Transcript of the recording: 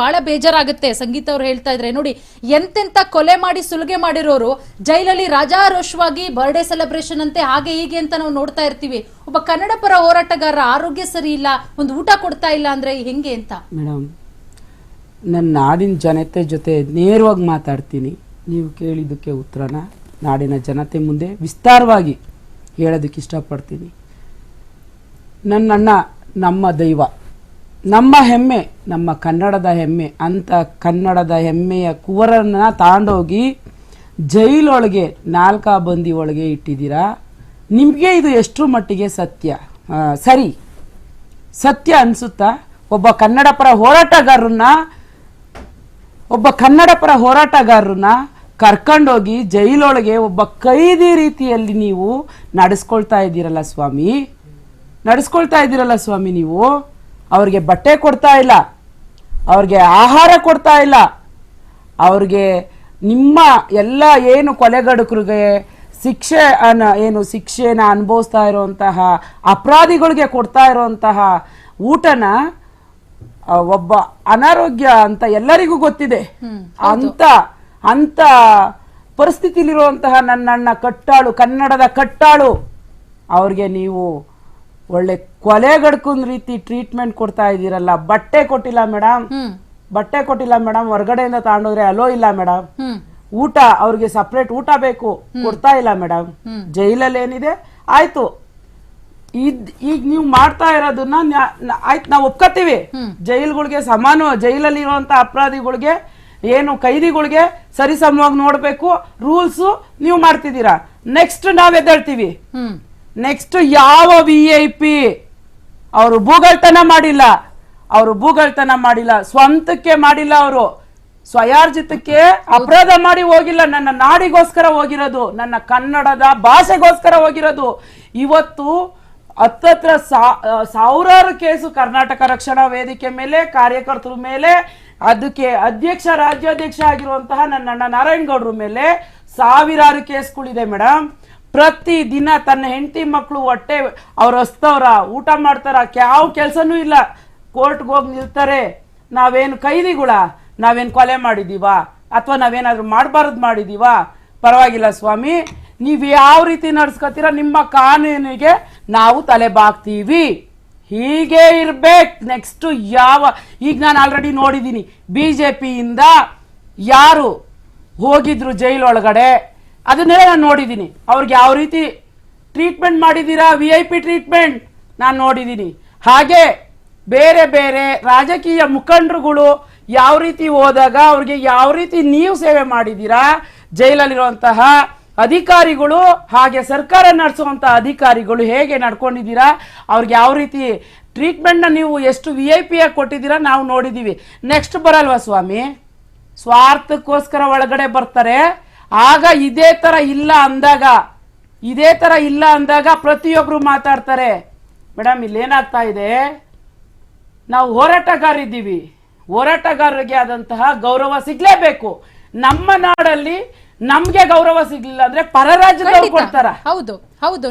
ಬಹಳ ಬೇಜಾರಾಗುತ್ತೆ. ಸಂಗೀತ ಅವ್ರು ಹೇಳ್ತಾ ಇದ್ರೆ. ನೋಡಿ, ಎಂತೆಂತ ಕೊಲೆ ಮಾಡಿ ಸುಲಿಗೆ ಮಾಡಿರೋರು, ಜೈಲಲ್ಲಿ ರಾಜಾರೋಷವಾಗಿ ಬರ್ಡೇ ಸೆಲೆಬ್ರೇಷನ್ ಅಂತೆ ಹಾಗೆ ಹೀಗೆ ಅಂತ ನಾವು ನೋಡ್ತಾ ಇರ್ತೀವಿ. ಒಬ್ಬ ಕನ್ನಡ ಪರ ಹೋರಾಟಗಾರರ ಆರೋಗ್ಯ ಸರಿ ಇಲ್ಲ, ಒಂದು ಊಟ ಕೊಡ್ತಾ ಇಲ್ಲ ಅಂದ್ರೆ ಹೆಂಗೆ ಅಂತ? ಮೇಡಮ್, ನನ್ನ ನಾಡಿನ ಜನತೆ ಜೊತೆ ನೇರವಾಗಿ ಮಾತಾಡ್ತೀನಿ. ನೀವು ಕೇಳಿದ್ದಕ್ಕೆ ಉತ್ತರನ ನಾಡಿನ ಜನತೆ ಮುಂದೆ ವಿಸ್ತಾರವಾಗಿ ಹೇಳೋದಕ್ಕೆ ಇಷ್ಟಪಡ್ತೀನಿ. ನನ್ನ ಅಣ್ಣ ನಮ್ಮ ದೈವ. ನಮ್ಮ ಹೆಮ್ಮೆ, ನಮ್ಮ ಕನ್ನಡದ ಹೆಮ್ಮೆ, ಅಂತ ಕನ್ನಡದ ಹೆಮ್ಮೆಯ ಕುವರನ್ನ ತಾಂಡೋಗಿ ಜೈಲೊಳಗೆ ನಾಲ್ಕಾ ಬಂದಿ ಒಳಗೆ ಇಟ್ಟಿದ್ದೀರಾ? ನಿಮಗೆ ಇದು ಎಷ್ಟರ ಮಟ್ಟಿಗೆ ಸತ್ಯ. ಸರಿ. ಸತ್ಯ ಅನಿಸುತ್ತಾ? ಒಬ್ಬ ಕನ್ನಡ ಪರ ಹೋರಾಟಗಾರರನ್ನ ಒಬ್ಬ ಕನ್ನಡ ಪರ ಹೋರಾಟಗಾರರನ್ನ ಕರ್ಕೊಂಡೋಗಿ ಜೈಲೊಳಗೆ ಒಬ್ಬ ಕೈದಿ ರೀತಿಯಲ್ಲಿ ನೀವು ನಡೆಸ್ಕೊಳ್ತಾ ಇದ್ದೀರಲ್ಲ ಸ್ವಾಮಿ? ನಡೆಸ್ಕೊಳ್ತಾ ಇದ್ದೀರಲ್ಲ ಸ್ವಾಮಿ ನೀವು? ಅವ್ರಿಗೆ ಬಟ್ಟೆ ಕೊಡ್ತಾ ಇಲ್ಲ ಅವ್ರಿಗೆ ಆಹಾರ ಕೊಡ್ತಾ ಇಲ್ಲ ಅವ್ರಿಗೆ ನಿಮ್ಮ ಎಲ್ಲ ಏನು ಕೊಲೆಗಡುಕರಿಗೆ ಶಿಕ್ಷೆ ಅನ್ನ ಏನು ಶಿಕ್ಷೆನ ಅನುಭವಿಸ್ತಾ ಇರುವಂತಹ ಅಪರಾಧಿಗಳಿಗೆ ಕೊಡ್ತಾ ಇರುವಂತಹ ಊಟನ ಒಬ್ಬ ಅನಾರೋಗ್ಯ ಅಂತ ಎಲ್ಲರಿಗೂ ಗೊತ್ತಿದೆ. ಅಂತ ಅಂತ ಪರಿಸ್ಥಿತಿಲಿರುವಂತಹ ನನ್ನಣ್ಣ ಕಟ್ಟಾಳು ಕನ್ನಡದ ಕಟ್ಟಾಳು ಅವ್ರಿಗೆ ನೀವು ಒಳ್ಳೆ ಕೊಲೆಗಡ್ಕೊಂಡ್ ರೀತಿ ಟ್ರೀಟ್ಮೆಂಟ್ ಕೊಡ್ತಾ ಇದ್ದೀರಲ್ಲ. ಬಟ್ಟೆ ಕೊಟ್ಟಿಲ್ಲ ಮೇಡಮ್ ಬಟ್ಟೆ ಕೊಟ್ಟಿಲ್ಲ ಮೇಡಮ್ ಹೊರಗಡೆಯಿಂದ ತಗೊಂಡೋದ್ರೆ ಅಲೋ ಇಲ್ಲ ಮೇಡಮ್ ಊಟ ಅವ್ರಿಗೆ ಸಪ್ರೇಟ್ ಊಟ ಬೇಕು. ಕೊಡ್ತಾ ಇಲ್ಲ ಮೇಡಮ್ ಜೈಲಲ್ಲಿ ಏನಿದೆ? ಆಯ್ತು. ಇದ್ ಈಗ ನೀವು ಮಾಡ್ತಾ ಇರೋದನ್ನ ಆಯ್ತು ನಾವು ಒಪ್ಕೋತೀವಿ ಜೈಲ್ಗಳಿಗೆ ಸಮಾನ ಜೈಲಲ್ಲಿ ಇರುವಂತ ಅಪರಾಧಿಗಳಿಗೆ ಏನು ಕೈದಿಗಳಿಗೆ ಸರಿಸಮವಾಗಿ ನೋಡ್ಬೇಕು. ರೂಲ್ಸ್ ನೀವು ಮಾಡ್ತಿದ್ದೀರಾ. ನೆಕ್ಸ್ಟ್ ನಾವ್ ಎದ್ದೇಳ್ತೀವಿ. ನೆಕ್ಸ್ಟ್ ಯಾವ ವಿ ಐ ಪಿ ಅವರು ಭೂಗಳ್ತನ ಮಾಡಿಲ್ಲ. ಅವರು ಭೂಗಳ್ತನ ಮಾಡಿಲ್ಲ. ಸ್ವಂತಕ್ಕೆ ಮಾಡಿಲ್ಲ ಅವರು. ಸ್ವಯಾರ್ಜಿತಕ್ಕೆ ಅಪರಾಧ ಮಾಡಿ ಹೋಗಿಲ್ಲ. ನನ್ನ ನಾಡಿಗೋಸ್ಕರ ಹೋಗಿರೋದು. ನನ್ನ ಕನ್ನಡದ ಭಾಷೆಗೋಸ್ಕರ ಹೋಗಿರೋದು. ಇವತ್ತು ಹತ್ತತ್ರ ಸಾವಿರಾರು ಕೇಸು ಕರ್ನಾಟಕ ರಕ್ಷಣಾ ವೇದಿಕೆ ಮೇಲೆ, ಕಾರ್ಯಕರ್ತರ ಮೇಲೆ, ಅದಕ್ಕೆ ಅಧ್ಯಕ್ಷ, ರಾಜ್ಯಾಧ್ಯಕ್ಷ ಆಗಿರುವಂತಹ ನನ್ನ ಅಣ್ಣ ನಾರಾಯಣಗೌಡ್ರ ಮೇಲೆ ಸಾವಿರಾರು ಕೇಸ್ಗಳಿದೆ ಮೇಡಮ್ ಪ್ರತಿ ದಿನ ತನ್ನ ಹೆಂಡತಿ ಮಕ್ಕಳು ಹೊಟ್ಟೆ, ಅವ್ರು ಹಸ್ತವ್ರ ಊಟ ಮಾಡ್ತಾರ ಯಾವ ಕೆಲಸನೂ ಇಲ್ಲ. ಕೋರ್ಟ್ಗೆ ಹೋಗಿ ನಿಲ್ತಾರೆ. ನಾವೇನು ಕೈದಿಗಳ? ನಾವೇನು ಕೊಲೆ ಮಾಡಿದೀವಾ? ಅಥವಾ ನಾವೇನಾದರೂ ಮಾಡಬಾರ್ದು ಮಾಡಿದೀವಾ? ಪರವಾಗಿಲ್ಲ ಸ್ವಾಮಿ, ನೀವು ಯಾವ ರೀತಿ ನಡ್ಸ್ಕೊತೀರ, ನಿಮ್ಮ ಕಾನೂನಿಗೆ ನಾವು ತಲೆ ಬಾಗ್ತೀವಿ. ಹೀಗೆ ಇರ್ಬೇಕು. ನೆಕ್ಸ್ಟ್ ಯಾವ, ಈಗ ನಾನು ಆಲ್ರೆಡಿ ನೋಡಿದ್ದೀನಿ ಬಿ ಜೆ ಪಿಯಿಂದ ಯಾರು ಹೋಗಿದ್ರು ಜೈಲೊಳಗಡೆ? ಅದನ್ನೆಲ್ಲ ನಾನು ನೋಡಿದ್ದೀನಿ. ಅವ್ರಿಗೆ ಯಾವ ರೀತಿ ಟ್ರೀಟ್ಮೆಂಟ್ ಮಾಡಿದ್ದೀರಾ? ವಿ ಐ ಪಿ ಟ್ರೀಟ್ಮೆಂಟ್ ನಾನು ನೋಡಿದ್ದೀನಿ. ಹಾಗೆ ಬೇರೆ ಬೇರೆ ರಾಜಕೀಯ ಮುಖಂಡರುಗಳು ಯಾವ ರೀತಿ ಹೋದಾಗ ಅವ್ರಿಗೆ ಯಾವ ರೀತಿ ನೀವು ಸೇವೆ ಮಾಡಿದ್ದೀರಾ? ಜೈಲಲ್ಲಿರುವಂತಹ ಅಧಿಕಾರಿಗಳು ಹಾಗೆ ಸರ್ಕಾರ ನಡೆಸುವಂತ ಅಧಿಕಾರಿಗಳು ಹೇಗೆ ನಡ್ಕೊಂಡಿದ್ದೀರಾ? ಅವ್ರಿಗೆ ಯಾವ ರೀತಿ ಟ್ರೀಟ್ಮೆಂಟ್ನ ನೀವು ಎಷ್ಟು ವಿ ಐ ಪಿ ಆಗಿ ಕೊಟ್ಟಿದ್ದೀರಾ ನಾವು ನೋಡಿದ್ದೀವಿ. ನೆಕ್ಸ್ಟ್ ಬರಲ್ವಾ ಸ್ವಾಮಿ? ಸ್ವಾರ್ಥಕ್ಕೋಸ್ಕರ ಒಳಗಡೆ ಬರ್ತಾರೆ. ಆಗ ಇದೇ ತರ ಇಲ್ಲ ಅಂದಾಗ ಇದೇ ತರ ಇಲ್ಲ ಅಂದಾಗ ಪ್ರತಿಯೊಬ್ರು ಮಾತಾಡ್ತಾರೆ ಮೇಡಮ್ ಇಲ್ಲೇನಾಗ್ತಾ ಇದೆ? ನಾವು ಹೋರಾಟಗಾರಿದ್ದೀವಿ. ಹೋರಾಟಗಾರರಿಗೆ ಆದಂತಹ ಗೌರವ ಸಿಗ್ಲೇಬೇಕು. ನಮ್ಮ ನಾಡಲ್ಲಿ ನಮ್ಗೆ ಗೌರವ ಸಿಗ್ಲಿಲ್ಲ ಅಂದ್ರೆ ಪರರಾಜ್ಯದವ್ರು ಕೊಡ್ತಾರ. ಹೌದು ಹೌದು.